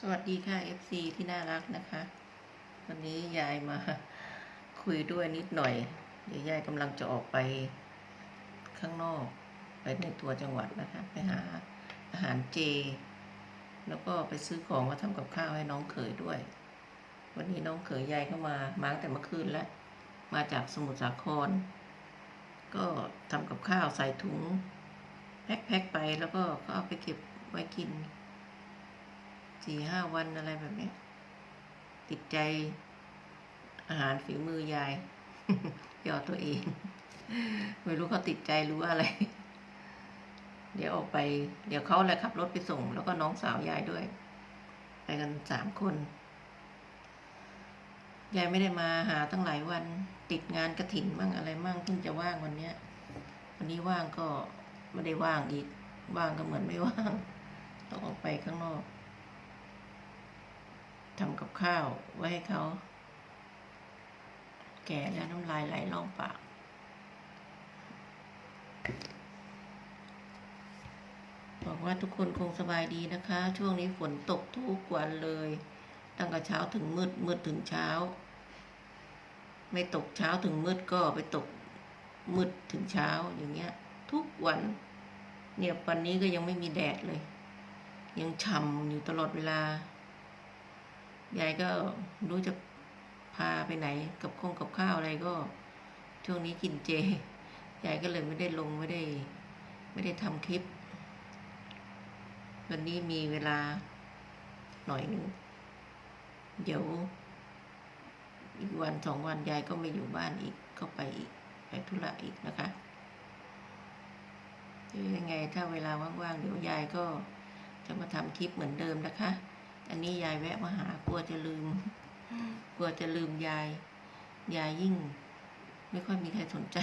สวัสดีค่ะ FC ที่น่ารักนะคะ วันนี้ยายมาคุยด้วยนิดหน่อย เดี๋ยวยายกำลังจะออกไปข้างนอก ไปในตัวจังหวัดนะคะ ไปหาอาหารเจ แล้วก็ไปซื้อของมาทำกับข้าวให้น้องเขยด้วย วันนี้น้องเขยยายเข้ามามาตั้งแต่เมื่อคืนแล้ว มาจากสมุทรสาคร ก็ทำกับข้าวใส่ถุงแพ็คๆไปแล้วก็ก็เอาไปเก็บไว้กิน สี่ห้าวันอะไรแบบนี้ ติดใจอาหารฝีมือยายยอตัวเอง ไม่รู้เขาติดใจรู้อะไร เดี๋ยวออกไป เดี๋ยวเขาแหละขับรถไปส่ง แล้วก็น้องสาวยายด้วย ไปกันสามคน ยายไม่ได้มาหาตั้งหลายวัน ติดงานกระถินมั่งอะไรมั่งเพิ่งจะว่างวันเนี้ย วันนี้ว่างก็ไม่ได้ว่างอีก ว่างก็เหมือนไม่ว่างต้องออกไปข้างนอก ทำกับข้าวไว้ให้เขา แก่แล้วน้ำลายไหลล่องปากบอกว่าทุกคนคงสบายดีนะคะ ช่วงนี้ฝนตกทุกวันเลย ตั้งแต่เช้าถึงมืดมืดถึงเช้า ไม่ตกเช้าถึงมืดก็ไปตกมืดถึงเช้าอย่างเงี้ย ทุกวัน เนี่ยวันนี้ก็ยังไม่มีแดดเลย ยังฉ่ำอยู่ตลอดเวลา ยายก็รู้จะพาไปไหนกับคงกับข้าวอะไรก็ช่วงนี้กินเจ ยายก็เลยไม่ได้ลงไม่ได้ ไม่ได้ทำคลิป วันนี้มีเวลาหน่อยหนึ่งเดี๋ยวอีกวันสองวันยายก็ไม่อยู่บ้านอีกก็ไปอีกไปธุระอีกนะคะยังไงถ้าเวลาว่างๆเดี๋ยวยายก็จะมาทำคลิปเหมือนเดิมนะคะ อันนี้ยายแวะมาหากลัวจะลืม กลัวจะลืมยาย ยายยิ่ง ไม่ค่อยมีใครสนใจ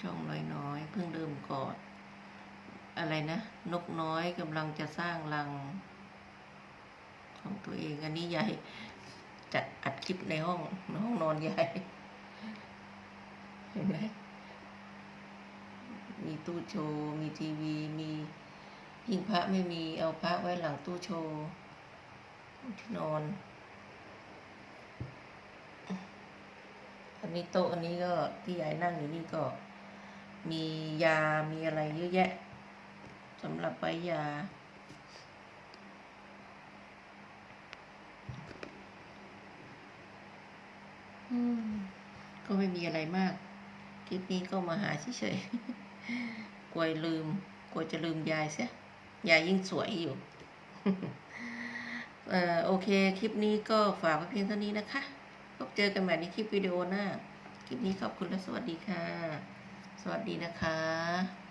ช่องน้อยๆเพิ่งเริ่มกอด อะไรนะ นกน้อยกำลังจะสร้างรัง ของตัวเอง อันนี้ยายจัดอัดคลิปในห้องในห้องนอนยายเห็นไหมมีตู้โชว์ มีทีวี มี หิ้งพระไม่มีเอาพระไว้หลังตู้โชว์ที่นอน อันนี้โต๊ะอันนี้ก็ที่ยายนั่งอยู่นี่ก็ มียา มีอะไรเยอะแยะสำหรับไว้ยา ก็ไม่มีอะไรมาก คลิปนี้ก็มาหาเฉยๆกลัวลืมกลัวจะลืมยายเสีย ยายยิ่งสวยอยู่เอ่อโอเค คลิปนี้ก็ฝากไว้เพียงเท่านี้นะคะ พบเจอกันใหม่ในคลิปวิดีโอหน้า คลิปนี้ขอบคุณและสวัสดีค่ะ สวัสดีนะคะ